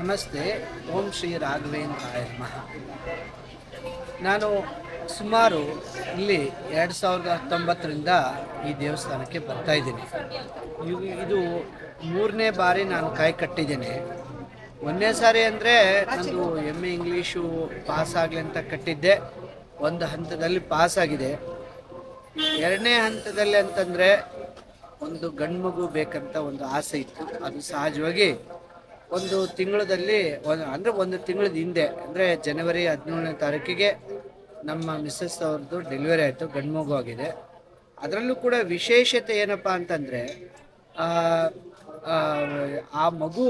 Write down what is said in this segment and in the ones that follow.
ನಮಸ್ತೆ, ಓಂ ಶ್ರೀ ರಾಘವೇಂದ್ರಾಯ ನಮಃ. ನಾನು ಸುಮಾರು ಇಲ್ಲಿ ಎರಡು ಸಾವಿರದ ಹತ್ತೊಂಬತ್ತರಿಂದ ಈ ದೇವಸ್ಥಾನಕ್ಕೆ ಬರ್ತಾ ಇದ್ದೀನಿ. ಇದು ಮೂರನೇ ಬಾರಿ ನಾನು ಕಾಯಿ ಕಟ್ಟಿದ್ದೇನೆ. ಒಂದನೇ ಸಾರಿ ಅಂದರೆ ನಂದು ಎಂ ಎ ಇಂಗ್ಲೀಷು ಪಾಸ್ ಆಗಲಿ ಅಂತ ಕಟ್ಟಿದ್ದೆ. ಒಂದು ಹಂತದಲ್ಲಿ ಪಾಸ್ ಆಗಿದೆ. ಎರಡನೇ ಹಂತದಲ್ಲಿ ಅಂತಂದರೆ ಒಂದು ಗಂಡು ಮಗು ಬೇಕಂತ ಒಂದು ಆಸೆ ಇತ್ತು. ಅದು ಸಹಜವಾಗಿ ಒಂದು ತಿಂಗಳದಲ್ಲಿ ಅಂದ್ರೆ ಒಂದು ತಿಂಗಳ ಹಿಂದೆ, ಅಂದ್ರೆ ಜನವರಿ ಹದಿನೇಳನೇ ತಾರೀಕಿಗೆ ನಮ್ಮ ಮಿಸ್ಸಸ್ ಅವ್ರದ್ದು ಡೆಲಿವರಿ ಆಯಿತು ಗಂಡು ಮಗು ಆಗಿದೆ. ಅದರಲ್ಲೂ ಕೂಡ ವಿಶೇಷತೆ ಏನಪ್ಪ ಅಂತಂದರೆ, ಆ ಮಗು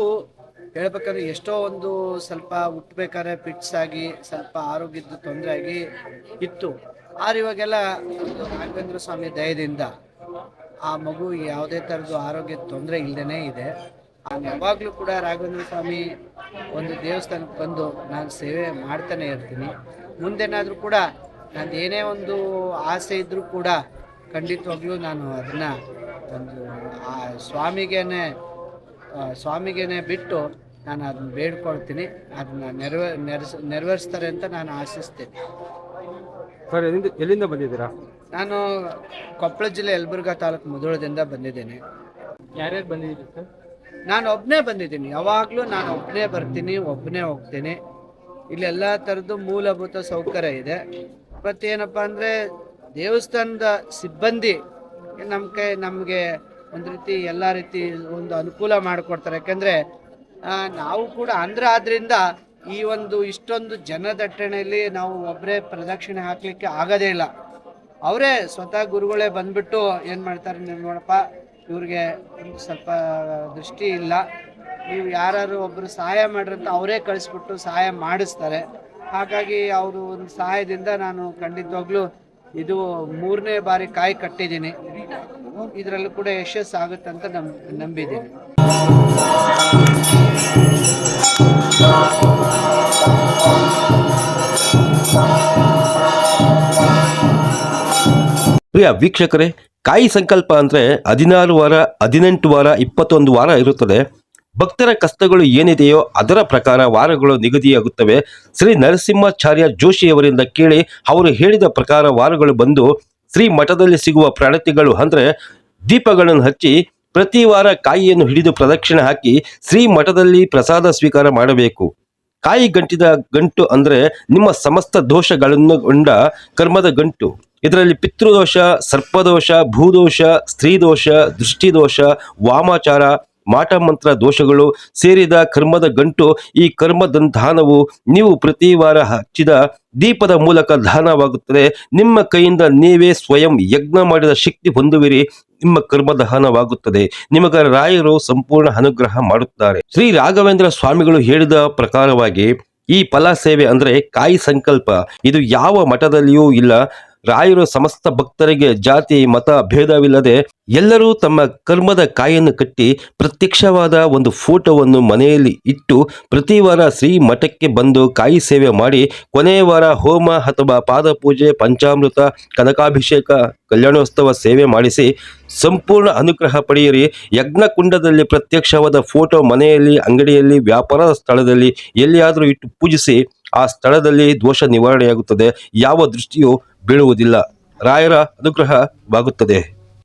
ಹೇಳ್ಬೇಕಾದ್ರೆ ಎಷ್ಟೋ ಒಂದು ಸ್ವಲ್ಪ ಹುಟ್ಟಬೇಕಾದ್ರೆ ಪಿಟ್ಸ್ ಆಗಿ, ಸ್ವಲ್ಪ ಆರೋಗ್ಯದ ತೊಂದರೆ ಆಗಿ ಇತ್ತು. ಆದ್ರೆ ಇವಾಗೆಲ್ಲ ರಾಘವೇಂದ್ರ ಸ್ವಾಮಿ ದಯದಿಂದ ಆ ಮಗು ಯಾವುದೇ ಥರದ್ದು ಆರೋಗ್ಯದ ತೊಂದರೆ ಇಲ್ಲದೇ ಇದೆ. ನಾನು ಯಾವಾಗಲೂ ಕೂಡ ರಾಘವೇಂದ್ರ ಸ್ವಾಮಿ ಒಂದು ದೇವಸ್ಥಾನಕ್ಕೆ ಬಂದು ನಾನು ಸೇವೆ ಮಾಡ್ತಾನೆ ಇರ್ತೀನಿ. ಮುಂದೇನಾದರೂ ಕೂಡ ನಾನು ಏನೇ ಒಂದು ಆಸೆ ಇದ್ದರೂ ಕೂಡ ಖಂಡಿತವಾಗ್ಲೂ ನಾನು ಅದನ್ನು ಒಂದು ಆ ಸ್ವಾಮಿಗೇನೆ ಸ್ವಾಮಿಗೇನೆ ಬಿಟ್ಟು ನಾನು ಅದನ್ನ ಬೇಡ್ಕೊಳ್ತೀನಿ. ಅದನ್ನ ನೆರವೇ ನೆರಸ್ ನೆರವೇರಿಸ್ತಾರೆ ಅಂತ ನಾನು ಆಶಿಸ್ತೇನೆ. ಸರ್ ಎಲ್ಲಿಂದ ಎಲ್ಲಿಂದ ಬಂದಿದ್ದೀರಾ? ನಾನು ಕೊಪ್ಪಳ ಜಿಲ್ಲೆ ಯಲಬುರ್ಗಾ ತಾಲೂಕು ಮುಧೋಳದಿಂದ ಬಂದಿದ್ದೇನೆ. ಯಾರ್ಯಾರು ಬಂದಿದ್ದೀರಿ ಸರ್? ನಾನು ಒಬ್ಬನೇ ಬಂದಿದ್ದೀನಿ. ಯಾವಾಗಲೂ ನಾನು ಒಬ್ಬನೇ ಬರ್ತೀನಿ ಒಬ್ಬನೇ ಹೋಗ್ತೀನಿ. ಇಲ್ಲಿ ಎಲ್ಲ ಥರದ್ದು ಮೂಲಭೂತ ಸೌಕರ್ಯ ಇದೆ. ಮತ್ತೇನಪ್ಪ ಅಂದರೆ ದೇವಸ್ಥಾನದ ಸಿಬ್ಬಂದಿ ನಮ್ಮ ಕೈ, ನಮಗೆ ಒಂದು ರೀತಿ ಎಲ್ಲ ರೀತಿ ಒಂದು ಅನುಕೂಲ ಮಾಡಿಕೊಡ್ತಾರೆ. ಯಾಕೆಂದರೆ ನಾವು ಕೂಡ ಅಂದ್ರೆ ಆದ್ದರಿಂದ ಈ ಒಂದು ಇಷ್ಟೊಂದು ಜನದಟ್ಟಣೆಯಲ್ಲಿ ನಾವು ಒಬ್ಬರೇ ಪ್ರದಕ್ಷಿಣೆ ಹಾಕಲಿಕ್ಕೆ ಆಗೋದೇ ಇಲ್ಲ. ಅವರೇ ಸ್ವತಃ ಗುರುಗಳೇ ಬಂದ್ಬಿಟ್ಟು ಏನು ಮಾಡ್ತಾರೆ ನೀವು ನೋಡಪ್ಪ ಇವ್ರಿಗೆ ಸ್ವಲ್ಪ ದೃಷ್ಟಿ ಇಲ್ಲ. ನೀವು ಯಾರು ಒಬ್ಬರು ಸಹಾಯ ಮಾಡಿರಂತ ಅವರೇ ಕಳಿಸ್ಬಿಟ್ಟು ಸಹಾಯ ಮಾಡಿಸ್ತಾರೆ. ಹಾಗಾಗಿ ಅವರು ಒಂದು ಸಹಾಯದಿಂದ ನಾನು ಖಂಡಿತವಾಗ್ಲೂ ಇದು ಮೂರನೇ ಬಾರಿ ಕಾಯಿ ಕಟ್ಟಿದ್ದೀನಿ. ಇದರಲ್ಲೂ ಕೂಡ ಯಶಸ್ಸು ಆಗುತ್ತೆ ಅಂತ ನಮ್, ನಂಬಿದ್ದೀನಿ. ಪ್ರಿಯ ವೀಕ್ಷಕರೇ, ಕಾಯಿ ಸಂಕಲ್ಪ ಅಂದ್ರೆ ಹದಿನಾರು ವಾರ, ಹದಿನೆಂಟು ವಾರ, ಇಪ್ಪತ್ತೊಂದು ವಾರ ಇರುತ್ತದೆ. ಭಕ್ತರ ಕಷ್ಟಗಳು ಏನಿದೆಯೋ ಅದರ ಪ್ರಕಾರ ವಾರಗಳು ನಿಗದಿಯಾಗುತ್ತವೆ. ಶ್ರೀ ನರಸಿಂಹಾಚಾರ್ಯ ಜೋಶಿಯವರಿಂದ ಕೇಳಿ ಅವರು ಹೇಳಿದ ಪ್ರಕಾರ ವಾರಗಳು ಬಂದು ಶ್ರೀ ಮಠದಲ್ಲಿ ಸಿಗುವ ಪ್ರಣತಿಗಳು ಅಂದ್ರೆ ದೀಪಗಳನ್ನು ಹಚ್ಚಿ ಪ್ರತಿ ವಾರ ಕಾಯಿಯನ್ನು ಹಿಡಿದು ಪ್ರದಕ್ಷಿಣೆ ಹಾಕಿ ಶ್ರೀ ಮಠದಲ್ಲಿ ಪ್ರಸಾದ ಸ್ವೀಕಾರ ಮಾಡಬೇಕು. ಕಾಯಿ ಗಂಟಿದ ಗಂಟು ಅಂದ್ರೆ ನಿಮ್ಮ ಸಮಸ್ತ ದೋಷಗಳನ್ನು ಕರ್ಮದ ಗಂಟು. ಇದರಲ್ಲಿ ಪಿತೃದೋಷ, ಸರ್ಪದೋಷ, ಭೂದೋಷ, ಸ್ತ್ರೀದೋಷ, ದೃಷ್ಟಿದೋಷ, ವಾಮಾಚಾರ ಮಾಟ ಮಂತ್ರ ದೋಷಗಳು ಸೇರಿದ ಕರ್ಮದ ಗಂಟು, ಈ ಕರ್ಮದಂಧಾನವು ನೀವು ಪ್ರತಿ ವಾರ ಹಚ್ಚಿದ ದೀಪದ ಮೂಲಕ ದಹನವಾಗುತ್ತದೆ ನಿಮ್ಮ ಕೈಯಿಂದ ನೀವೇ ಸ್ವಯಂ ಯಜ್ಞ ಮಾಡಿದ ಶಕ್ತಿ ಹೊಂದುವಿರಿ. ನಿಮ್ಮ ಕರ್ಮ ದಹನವಾಗುತ್ತದೆ ನಿಮಗ ರಾಯರು ಸಂಪೂರ್ಣ ಅನುಗ್ರಹ ಮಾಡುತ್ತಾರೆ. ಶ್ರೀ ರಾಘವೇಂದ್ರ ಸ್ವಾಮಿಗಳು ಹೇಳಿದ ಪ್ರಕಾರವಾಗಿ ಈ ಫಲ ಸೇವೆ ಅಂದ್ರೆ ಕಾಯಿ ಸಂಕಲ್ಪ. ಇದು ಯಾವ ಮಠದಲ್ಲಿಯೂ ಇಲ್ಲ. ರಾಯರು ಸಮಸ್ತ ಭಕ್ತರಿಗೆ ಜಾತಿ, ಮತ, ಭೇದವಿಲ್ಲದೆ ಎಲ್ಲರೂ ತಮ್ಮ ಕರ್ಮದ ಕಾಯನ್ನು ಕಟ್ಟಿ ಪ್ರತ್ಯಕ್ಷವಾದ ಒಂದು ಫೋಟೋವನ್ನು ಮನೆಯಲ್ಲಿ ಇಟ್ಟು ಪ್ರತಿ ವಾರ ಶ್ರೀ ಮಠಕ್ಕೆ ಬಂದು ಕಾಯಿ ಸೇವೆ ಮಾಡಿ ಕೊನೆಯ ವಾರ ಹೋಮ ಅಥವಾ ಪಾದಪೂಜೆ ಪಂಚಾಮೃತ, ಕನಕಾಭಿಷೇಕ, ಕಲ್ಯಾಣೋತ್ಸವ ಸೇವೆ ಮಾಡಿಸಿ ಸಂಪೂರ್ಣ ಅನುಗ್ರಹ ಪಡೆಯಿರಿ. ಯಜ್ಞಕುಂಡದಲ್ಲಿ ಪ್ರತ್ಯಕ್ಷವಾದ ಫೋಟೋ ಮನೆಯಲ್ಲಿ, ಅಂಗಡಿಯಲ್ಲಿ, ವ್ಯಾಪಾರ ಸ್ಥಳದಲ್ಲಿ ಎಲ್ಲಿಯಾದರೂ ಇಟ್ಟು ಪೂಜಿಸಿ ಆ ಸ್ಥಳದಲ್ಲಿ ದೋಷ ನಿವಾರಣೆಯಾಗುತ್ತದೆ. ಯಾವ ದೃಷ್ಟಿಯೂ ಬೀಳುವುದಿಲ್ಲ. ರಾಯರ ಅನುಗ್ರಹವಾಗುತ್ತದೆ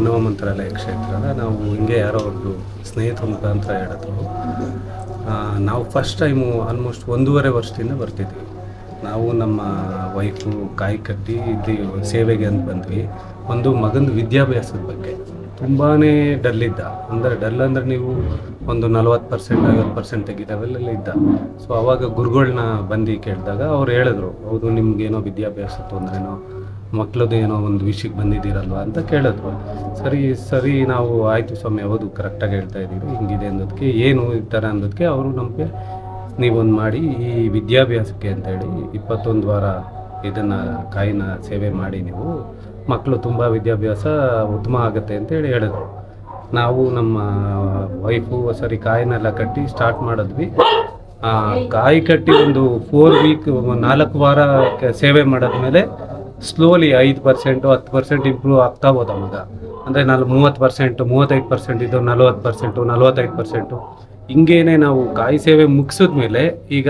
ನವ ಮಂತ್ರಾಲಯ ಕ್ಷೇತ್ರದ ನಾವು ಹಿಂಗೆ ಯಾರೋ ಒಬ್ಬರು ಸ್ನೇಹಿತರ ಮುಖಾಂತರ ಹೇಳಿದ್ರು. ನಾವು ಫಸ್ಟ್ ಟೈಮು ಆಲ್ಮೋಸ್ಟ್ ಒಂದೂವರೆ ವರ್ಷದಿಂದ ಬರ್ತಿದ್ವಿ. ನಾವು ನಮ್ಮ ವೈಫು ಕಾಯಿ ಕಟ್ಟಿ ಇಲ್ಲಿ ಸೇವೆಗೆ ಅಂತ ಬಂದ್ವಿ. ಒಂದು ಮಗನ ವಿದ್ಯಾಭ್ಯಾಸದ ಬಗ್ಗೆ. ತುಂಬಾ ಡಲ್ ಇದ್ದ. ಅಂದರೆ ಡಲ್ ಅಂದರೆ ನೀವು ಒಂದು ನಲ್ವತ್ತು ಪರ್ಸೆಂಟ್ ಐವತ್ತು ಪರ್ಸೆಂಟ್ ತೆಗಿತಾವೆಲ್ಲ ಇದ್ದ. ಸೊ ಅವಾಗ ಗುರುಗಳನ್ನ ಬಂದು ಕೇಳಿದಾಗ ಅವ್ರು ಹೇಳಿದ್ರು, ಹೌದು, ನಿಮ್ಗೇನೋ ವಿದ್ಯಾಭ್ಯಾಸ ತೊಂದರೆನೋ ಮಕ್ಳದ್ದು ಏನೋ ಒಂದು ವಿಷಯಕ್ಕೆ ಬಂದಿದ್ದೀರಲ್ವ ಅಂತ ಕೇಳಿದ್ರು ಸರಿ ಸರಿ, ನಾವು ಆಯಿತು ಸ್ವಾಮಿ, ಹೌದು ಕರೆಕ್ಟಾಗಿ ಹೇಳ್ತಾ ಇದ್ದೀರಿ, ಹಿಂಗಿದೆ ಅನ್ನೋದಕ್ಕೆ, ಏನು ಈ ಥರ ಅನ್ನೋದಕ್ಕೆ ಅವರು ನಮಗೆ, ನೀವೊಂದು ಮಾಡಿ ಈ ವಿದ್ಯಾಭ್ಯಾಸಕ್ಕೆ ಅಂತೇಳಿ ಇಪ್ಪತ್ತೊಂದು ವಾರ ಇದನ್ನು ಕಾಯಿನ ಸೇವೆ ಮಾಡಿ ನೀವು, ಮಕ್ಕಳು ತುಂಬ ವಿದ್ಯಾಭ್ಯಾಸ ಉತ್ತಮ ಆಗುತ್ತೆ ಅಂತೇಳಿ ಹೇಳಿದ್ರು. ನಾವು ನಮ್ಮ ವೈಫು ಸರಿ ಕಾಯಿನೆಲ್ಲ ಕಟ್ಟಿ ಸ್ಟಾರ್ಟ್ ಮಾಡಿದ್ವಿ. ಕಾಯಿ ಕಟ್ಟಿ ಒಂದು ಫೋರ್ ವೀಕ್ ನಾಲ್ಕು ವಾರ ಸೇವೆ ಮಾಡಿದ್ಮೇಲೆ ಸ್ಲೋಲಿ ಐದು ಪರ್ಸೆಂಟು ಹತ್ತು ಪರ್ಸೆಂಟ್ ಇಂಪ್ರೂವ್ ಆಗ್ತಾ ಹೋದ ಮಗ. ಅಂದರೆ ನಾಲ್ಕು ಮೂವತ್ತು ಪರ್ಸೆಂಟು ಮೂವತ್ತೈದು ಪರ್ಸೆಂಟ್ ಇದು ನಲ್ವತ್ತು ಪರ್ಸೆಂಟು ನಲವತ್ತೈದು ಪರ್ಸೆಂಟು ಹಿಂಗೇನೆ ನಾವು ಕಾಯಿ ಸೇವೆ ಮುಗಿಸಿದ ಮೇಲೆ ಈಗ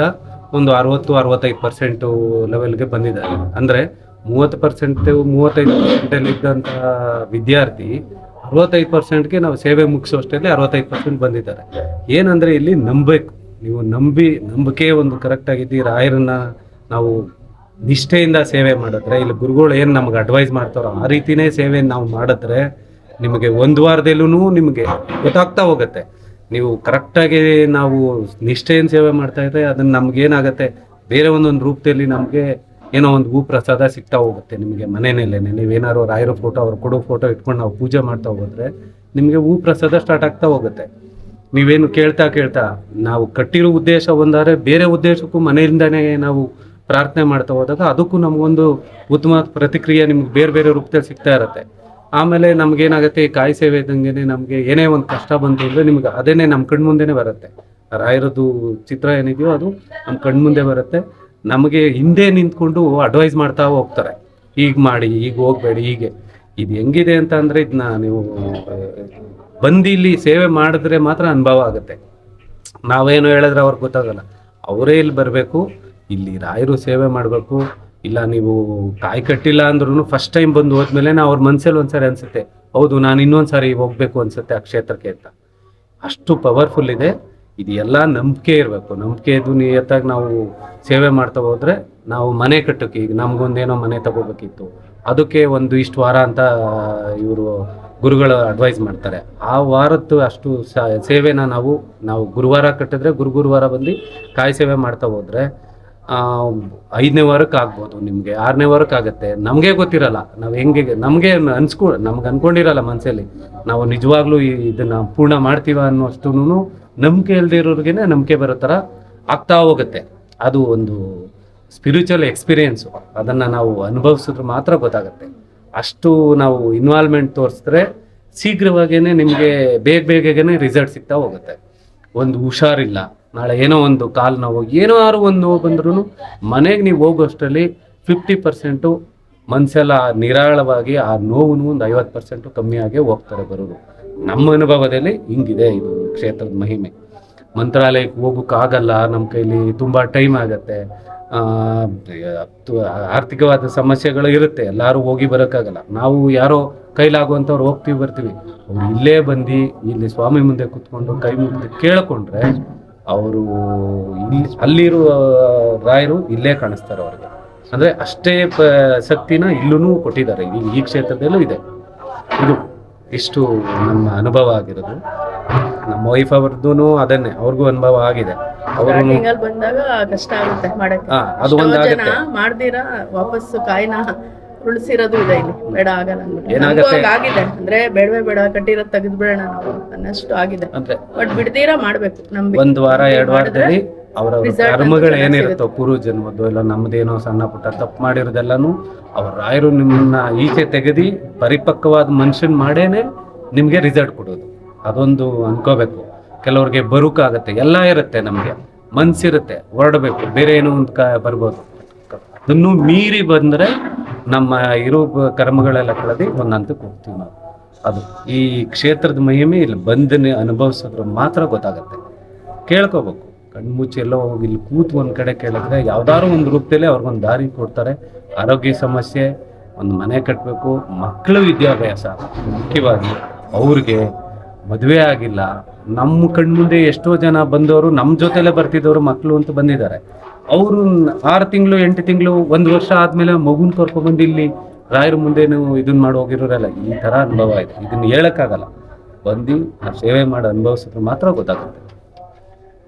ಒಂದು ಅರವತ್ತು, ಅರವತ್ತೈದು ಪರ್ಸೆಂಟು ಲೆವೆಲ್ಗೆ ಬಂದಿದ್ದಾರೆ. ಅಂದರೆ ಮೂವತ್ತು ಪರ್ಸೆಂಟ್ ಮೂವತ್ತೈದು ಪರ್ಸೆಂಟಲ್ಲಿ ಇದ್ದಂಥ ವಿದ್ಯಾರ್ಥಿ ಅರವತ್ತೈದು ಪರ್ಸೆಂಟ್ಗೆ ನಾವು ಸೇವೆ ಮುಗಿಸೋಷ್ಟಲ್ಲಿ ಅರವತ್ತೈದು ಪರ್ಸೆಂಟ್ ಬಂದಿದ್ದಾರೆ. ಏನಂದರೆ ಇಲ್ಲಿ ನಂಬಬೇಕು. ನೀವು ನಂಬಿ, ನಂಬಿಕೆ ಒಂದು ಕರೆಕ್ಟಾಗಿದ್ದೀರಾ ರಾಯರನ್ನ ನಾವು ನಿಷ್ಠೆಯಿಂದ ಸೇವೆ ಮಾಡಿದ್ರೆ, ಇಲ್ಲಿ ಗುರುಗಳು ಏನು ನಮ್ಗೆ ಅಡ್ವೈಸ್ ಮಾಡ್ತಾರೋ ಆ ರೀತಿನೇ ಸೇವೆ ನಾವು ಮಾಡಿದ್ರೆ, ನಿಮಗೆ ಒಂದು ವಾರದಲ್ಲೂ ನಿಮಗೆ ಗೊತ್ತಾಗ್ತಾ ಹೋಗುತ್ತೆ. ನೀವು ಕರೆಕ್ಟಾಗಿ ನಾವು ನಿಷ್ಠೆಯಿಂದ ಸೇವೆ ಮಾಡ್ತಾ ಇದ್ರೆ ಅದನ್ನು ನಮ್ಗೇನಾಗುತ್ತೆ? ಬೇರೆ ಒಂದೊಂದು ರೂಪದಲ್ಲಿ ನಮಗೆ ಏನೋ ಒಂದು ಹೂ ಪ್ರಸಾದ ಸಿಗ್ತಾ ಹೋಗುತ್ತೆ ನಿಮಗೆ ಮನೆಯಲ್ಲೇ. ನೀವೇನಾದ್ರು ರಾಯರ ಫೋಟೋ ಅವ್ರು ಕೊಡೋ ಫೋಟೋ ಇಟ್ಕೊಂಡು ನಾವು ಪೂಜೆ ಮಾಡ್ತಾ ಹೋದ್ರೆ ನಿಮಗೆ ಹೂ ಪ್ರಸಾದ ಸ್ಟಾರ್ಟ್ ಆಗ್ತಾ ಹೋಗುತ್ತೆ. ನೀವೇನು ಕೇಳ್ತಾ ಕೇಳ್ತಾ ನಾವು ಕಟ್ಟಿರೋ ಉದ್ದೇಶ ಒಂದಾದ್ರೆ ಬೇರೆ ಉದ್ದೇಶಕ್ಕೂ ಮನೆಯಿಂದನೇ ನಾವು ಪ್ರಾರ್ಥನೆ ಮಾಡ್ತಾ ಹೋದಾಗ ಅದಕ್ಕೂ ನಮಗೊಂದು ಉತ್ತಮ ಪ್ರತಿಕ್ರಿಯೆ ನಿಮ್ಗೆ ಬೇರೆ ಬೇರೆ ರೂಪದಲ್ಲಿ ಸಿಗ್ತಾ ಇರುತ್ತೆ. ಆಮೇಲೆ ನಮ್ಗೇನಾಗುತ್ತೆ, ಈ ಕಾಯಿ ಸೇವೆ ಇದ್ದಂಗೆ ನಮಗೆ ಏನೇ ಒಂದು ಕಷ್ಟ ಬಂತು ಅಂದರೆ ನಿಮ್ಗೆ ಅದೇನೇ ನಮ್ಮ ಕಣ್ಮುಂದೆನೇ ಬರುತ್ತೆ. ರಾಯರದ್ದು ಚಿತ್ರ ಏನಿದೆಯೋ ಅದು ನಮ್ಮ ಕಣ್ಮುಂದೆ ಬರುತ್ತೆ. ನಮಗೆ ಹಿಂದೆ ನಿಂತ್ಕೊಂಡು ಅಡ್ವೈಸ್ ಮಾಡ್ತಾ ಹೋಗ್ತಾರೆ. ಈಗ ಮಾಡಿ ಈಗ ಹೋಗ್ಬೇಡಿ, ಹೀಗೆ. ಇದು ಹೆಂಗಿದೆ ಅಂತ ಅಂದರೆ ಇದನ್ನ ನೀವು ಬಂದು ಇಲ್ಲಿ ಸೇವೆ ಮಾಡಿದ್ರೆ ಮಾತ್ರ ಅನುಭವ ಆಗುತ್ತೆ. ನಾವೇನು ಹೇಳಿದ್ರೆ ಅವ್ರಿಗೆ ಗೊತ್ತಾಗಲ್ಲ. ಅವರೇ ಇಲ್ಲಿ ಬರಬೇಕು. ಇಲ್ಲಿ ರಾಯರು ಸೇವೆ ಮಾಡಬೇಕು. ಇಲ್ಲ ನೀವು ಕಾಯಿ ಕಟ್ಟಿಲ್ಲ ಅಂದ್ರೂ ಫಸ್ಟ್ ಟೈಮ್ ಬಂದು ಹೋದ್ಮೇಲೆ ನಾ ಅವ್ರ ಮನ್ಸಲ್ಲಿ ಒಂದ್ಸರಿ ಅನ್ಸುತ್ತೆ, ಹೌದು ನಾನು ಇನ್ನೊಂದ್ಸಾರಿ ಹೋಗ್ಬೇಕು ಅನ್ಸುತ್ತೆ ಆ ಕ್ಷೇತ್ರಕ್ಕೆ ಅಂತ. ಅಷ್ಟು ಪವರ್ಫುಲ್ ಇದೆ. ಇದು ಎಲ್ಲ ನಂಬಿಕೆ ಇರಬೇಕು. ನಂಬಿಕೆ ಇದು ನಿಯತ್ತಾಗಿ ನಾವು ಸೇವೆ ಮಾಡ್ತಾ ಹೋದ್ರೆ ನಾವು ಮನೆ ಕಟ್ಟೋಕೆ, ಈಗ ನಮ್ಗೊಂದೇನೋ ಮನೆ ತಗೋಬೇಕಿತ್ತು. ಅದಕ್ಕೆ ಒಂದು ಇಷ್ಟು ವಾರ ಅಂತ ಇವರು ಗುರುಗಳು ಅಡ್ವೈಸ್ ಮಾಡ್ತಾರೆ. ಆ ವಾರದ್ದು ಅಷ್ಟು ಸೇವೆನ ನಾವು ನಾವು ಗುರುವಾರ ಕಟ್ಟಿದ್ರೆ ಗುರು ಗುರುವಾರ ಬಂದು ಕಾಯಿ ಸೇವೆ ಮಾಡ್ತಾ ಹೋದ್ರೆ ಐದನೇ ವಾರಕ್ಕೆ ಆಗ್ಬೋದು ನಿಮಗೆ. ಆರನೇ ವಾರಕ್ಕೆ ಆಗುತ್ತೆ. ನಮಗೆ ಗೊತ್ತಿರಲ್ಲ. ನಾವು ಹೆಂಗೆ, ನಮಗೆ ಅನ್ಸ್ಕೊ, ನಮ್ಗೆ ಅನ್ಕೊಂಡಿರಲ್ಲ ಮನಸ್ಸಲ್ಲಿ ನಾವು ನಿಜವಾಗ್ಲೂ ಇದನ್ನ ಪೂರ್ಣ ಮಾಡ್ತೀವ ಅನ್ನೋಷ್ಟು ನಂಬಿಕೆ ಇಲ್ಲದೆ ನಂಬಿಕೆ ಬರೋ ಥರ ಆಗ್ತಾ ಹೋಗುತ್ತೆ. ಅದು ಒಂದು ಸ್ಪಿರಿಚುವಲ್ ಎಕ್ಸ್ಪೀರಿಯೆನ್ಸು ಅದನ್ನು ನಾವು ಅನುಭವಿಸಿದ್ರೆ ಮಾತ್ರ ಗೊತ್ತಾಗುತ್ತೆ. ಅಷ್ಟು ನಾವು ಇನ್ವಾಲ್ವ್ಮೆಂಟ್ ತೋರಿಸಿದ್ರೆ ಶೀಘ್ರವಾಗೇ ನಿಮಗೆ ಬೇಗ ಬೇಗನೆ ರಿಸಲ್ಟ್ ಸಿಗ್ತಾ ಹೋಗುತ್ತೆ. ಒಂದು ಹುಷಾರಿಲ್ಲ. ನಾಳೆ ಏನೋ ಒಂದು ಕಾಲು ನೋವು ಯಾರು ಒಂದು ನೋವು ಬಂದ್ರೂ ಮನೆಗೆ ನೀವು ಹೋಗೋಷ್ಟರಲ್ಲಿ ಫಿಫ್ಟಿ ಪರ್ಸೆಂಟು ಮನಸ್ಸೆಲ್ಲ ನಿರಾಳವಾಗಿ ಆ ನೋವು ಒಂದು ಐವತ್ತು ಪರ್ಸೆಂಟು ಕಮ್ಮಿಯಾಗಿ ಹೋಗ್ತಾರೆ ಬರೋರು. ನಮ್ಮ ಅನುಭವದಲ್ಲಿ ಹಿಂಗಿದೆ ಇದು ಕ್ಷೇತ್ರದ ಮಹಿಮೆ. ಮಂತ್ರಾಲಯಕ್ಕೆ ಹೋಗೋಕ್ಕಾಗಲ್ಲ ನಮ್ಮ ಕೈಲಿ ತುಂಬ ಟೈಮ್ ಆಗುತ್ತೆ. ಆರ್ಥಿಕವಾದ ಸಮಸ್ಯೆಗಳು ಇರುತ್ತೆ, ಎಲ್ಲರೂ ಹೋಗಿ ಬರೋಕ್ಕಾಗಲ್ಲ. ನಾವು ಯಾರೋ ಕೈಲಾಗುವಂಥವ್ರು ಹೋಗ್ತೀವಿ, ಬರ್ತೀವಿ. ಅವ್ರು ಇಲ್ಲೇ ಬಂದು ಇಲ್ಲಿ ಸ್ವಾಮಿ ಮುಂದೆ ಕುತ್ಕೊಂಡು ಕೈ ಮುಗಿದು ಕೇಳಿಕೊಂಡ್ರೆ ಅವರು ಇಲ್ಲಿ ಅಲ್ಲಿರುವ ರಾಯರು ಇಲ್ಲೇ ಕಾಣಿಸ್ತಾರೆ ಅವ್ರಿಗೆ. ಅಂದರೆ ಅಷ್ಟೇ ಪ ಶಕ್ತಿನ ಇಲ್ಲೂ ಕೊಟ್ಟಿದ್ದಾರೆ. ಈ ಈ ಕ್ಷೇತ್ರದಲ್ಲೂ ಇದೆ. ಇದು ಇಷ್ಟು ನಮ್ಮ ಅನುಭವ ಆಗಿರೋದು. ನಮ್ಮ ವೈಫ್ ಅವ್ರದ್ದು ಅದನ್ನೇ. ಅವ್ರಿಗೂ ಅನುಭವ ಆಗಿದೆ. ಅವರು ಬಂದಾಗ ಕಷ್ಟ ಆಗುತ್ತೆ ಮಾಡಕ್ಕೆ ಹಾ ಅದು ಒಂದಾಗುತ್ತೆ. ಮಾಡ್ದಿರಾ ವಾಪಸ್ ಕಾಯಿನ ಉಳಿಸಿರೋದು ಇದೆ ಇಲ್ಲಿ. ಬೇಡ ಆಗಲ್ಲ ಅಂದ್ಬಿಟ್ಟು. ಏನಾಗತ್ತೆ? ಆಗಿದೆ ಅಂದ್ರೆ ಬೇಡವೇ ಬೇಡ ಕಟ್ಟಿರೋದು ತೆಗೆದ್ಬಿಡೋಣ ನಾವು. ಅನ್ನಷ್ಟು ಆಗಿದೆ. ಅಂದ್ರೆ ಬಟ್ ಬಿಡ್ತೀರಾ ಮಾಡ್ಬೇಕು ನಮ್ಗೆ ಒಂದ್ ವಾರ ಎರಡು ವಾರದಲ್ಲಿ ಅವರ result ಅಂತೂ ಕರ್ಮಗಳು ಚೆನ್ನಾಗ್ ಏನಿರುತ್ತೋ ಪೂರ್ವ ಜನ್ಮದ್ದು ಇಲ್ಲ ನಮ್ದೇನೋ ಸಣ್ಣ ಪುಟ್ಟ ತಪ್ಪು ಮಾಡಿರೋದೆಲ್ಲಾನು ಅವ್ರ ರಾಯರು ನಿಮ್ಮನ್ನ ಈಚೆ ತೆಗೆದಿ ಪರಿಪಕ್ವವಾದ ಮನುಷ್ಯನ್ ಮಾಡೇನೆ ನಿಮ್ಗೆ ರಿಸಲ್ಟ್ ಕೊಡೋದು. ಅದೊಂದು ಅನ್ಕೋಬೇಕು. ಕೆಲವ್ರಿಗೆ ಬರುಕಾಗತ್ತೆ ಎಲ್ಲ ಇರುತ್ತೆ ನಮ್ಗೆ. ಮನ್ಸಿರುತ್ತೆ. ಹೊರಡಬೇಕು. ಬೇರೆ ಏನೋ ಒಂದು ಕ ಬರ್ಬೋದು. ಅದನ್ನು ಮೀರಿ ಬಂದ್ರೆ ನಮ್ಮ ಇರೋ ಕರ್ಮಗಳೆಲ್ಲ ಕಳೆದು ಒಂದಂತಕ್ಕೆ ಹೋಗ್ತೀವಿ ನಾವು. ಅದು ಈ ಕ್ಷೇತ್ರದ ಮಹಿಮೆ ಇಲ್ಲಿ ಬಂದನೆ ಅನುಭವಿಸಿದ್ರೆ ಮಾತ್ರ ಗೊತ್ತಾಗುತ್ತೆ. ಕೇಳ್ಕೋಬೇಕು. ಕಣ್ಮುಚ್ಚಿ ಎಲ್ಲೋ ಹೋಗಿ ಇಲ್ಲಿ ಕೂತು ಒಂದು ಕಡೆ ಕೇಳಿದ್ರೆ ಯಾವ್ದಾದ್ರು ಒಂದು ರೂಪದಲ್ಲಿ ಅವ್ರಿಗೊಂದು ದಾರಿ ಕೊಡ್ತಾರೆ. ಆರೋಗ್ಯ ಸಮಸ್ಯೆ, ಒಂದು ಮನೆ ಕಟ್ಟಬೇಕು ಮಕ್ಕಳು ವಿದ್ಯಾಭ್ಯಾಸ. ಮುಖ್ಯವಾಗಿ ಅವ್ರಿಗೆ ಮದುವೆ ಆಗಿಲ್ಲ. ನಮ್ಮ ಕಣ್ಮುಂದೆ ಎಷ್ಟೋ ಜನ ಬಂದವರು, ನಮ್ಮ ಜೊತೆಲೆ ಬರ್ತಿದ್ದವರು ಮಕ್ಕಳು ಅಂತ ಬಂದಿದ್ದಾರೆ. ಅವರು ಆರು ತಿಂಗಳು ಎಂಟು ತಿಂಗಳು ಒಂದು ವರ್ಷ ಆದಮೇಲೆ ಮಗುನ ಕರ್ಕೊಂಡ್ಬಂದು ಇಲ್ಲಿ ರಾಯರ ಮುಂದೆ ನೀವು ಇದನ್ನ ಮಾಡಿ ಹೋಗಿರೋರಲ್ಲ ಈ ಥರ ಅನುಭವ ಆಯ್ತು. ಇದನ್ನ ಹೇಳೋಕ್ಕಾಗಲ್ಲ. ಬಂದು ಆ ಸೇವೆ ಮಾಡಿ ಅನುಭವಿಸಿದ್ರೆ ಮಾತ್ರ ಗೊತ್ತಾಗುತ್ತೆ.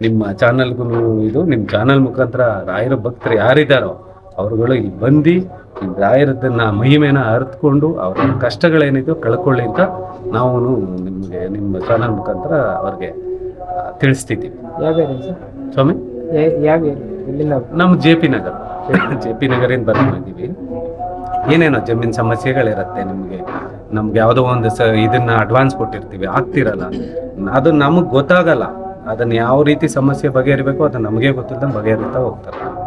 ನಿಮ್ಮ ಚಾನಲ್ಗೂ ಇದು ನಿಮ್ಮ ಚಾನಲ್ ಮುಖಾಂತರ ರಾಯರ ಭಕ್ತರು ಯಾರಿದ್ದಾರೋ ಅವರುಗಳು ಇಲ್ಲಿ ಬಂದು ರಾಯರದನ್ನ ಮಹಿಮೆನ ಅರ್ಥಕೊಂಡು ಅವ್ರ ಕಷ್ಟಗಳೇನಿದೆಯೋ ಕಳ್ಕೊಳ್ಳಿ ಅಂತ ನಾವು ನಿಮಗೆ ನಿಮ್ಮ ಚಾನಲ್ ಮುಖಾಂತರ ಅವ್ರಿಗೆ ತಿಳಿಸ್ತಿದ್ದೀವಿ. ಸ್ವಾಮಿ? ಯಾವ ನಮ್ಮ J P Nagar. J P ನಗರಿಂದ ಬರ್ಕೊಂಡಿದ್ದೀವಿ ಏನೇನೋ ಜಮೀನು ಸಮಸ್ಯೆಗಳಿರುತ್ತೆ ನಿಮಗೆ? ನಮ್ಗೆ ಯಾವುದೋ ಒಂದು ಸ ಇದನ್ನ ಅಡ್ವಾನ್ಸ್ ಕೊಟ್ಟಿರ್ತೀವಿ. ಆಗ್ತಿರಲ್ಲ. ಅದು ನಮಗೆ ಗೊತ್ತಾಗಲ್ಲ. ಅದನ್ನ ಯಾವ ರೀತಿ ಸಮಸ್ಯೆ ಬಗೆಹರಿಬೇಕು, ಅದು ನಮಗೆ ಗೊತ್ತಿಲ್ಲದ ಬಗೆಹರಿತಾ ಹೋಗ್ತಾರೆ.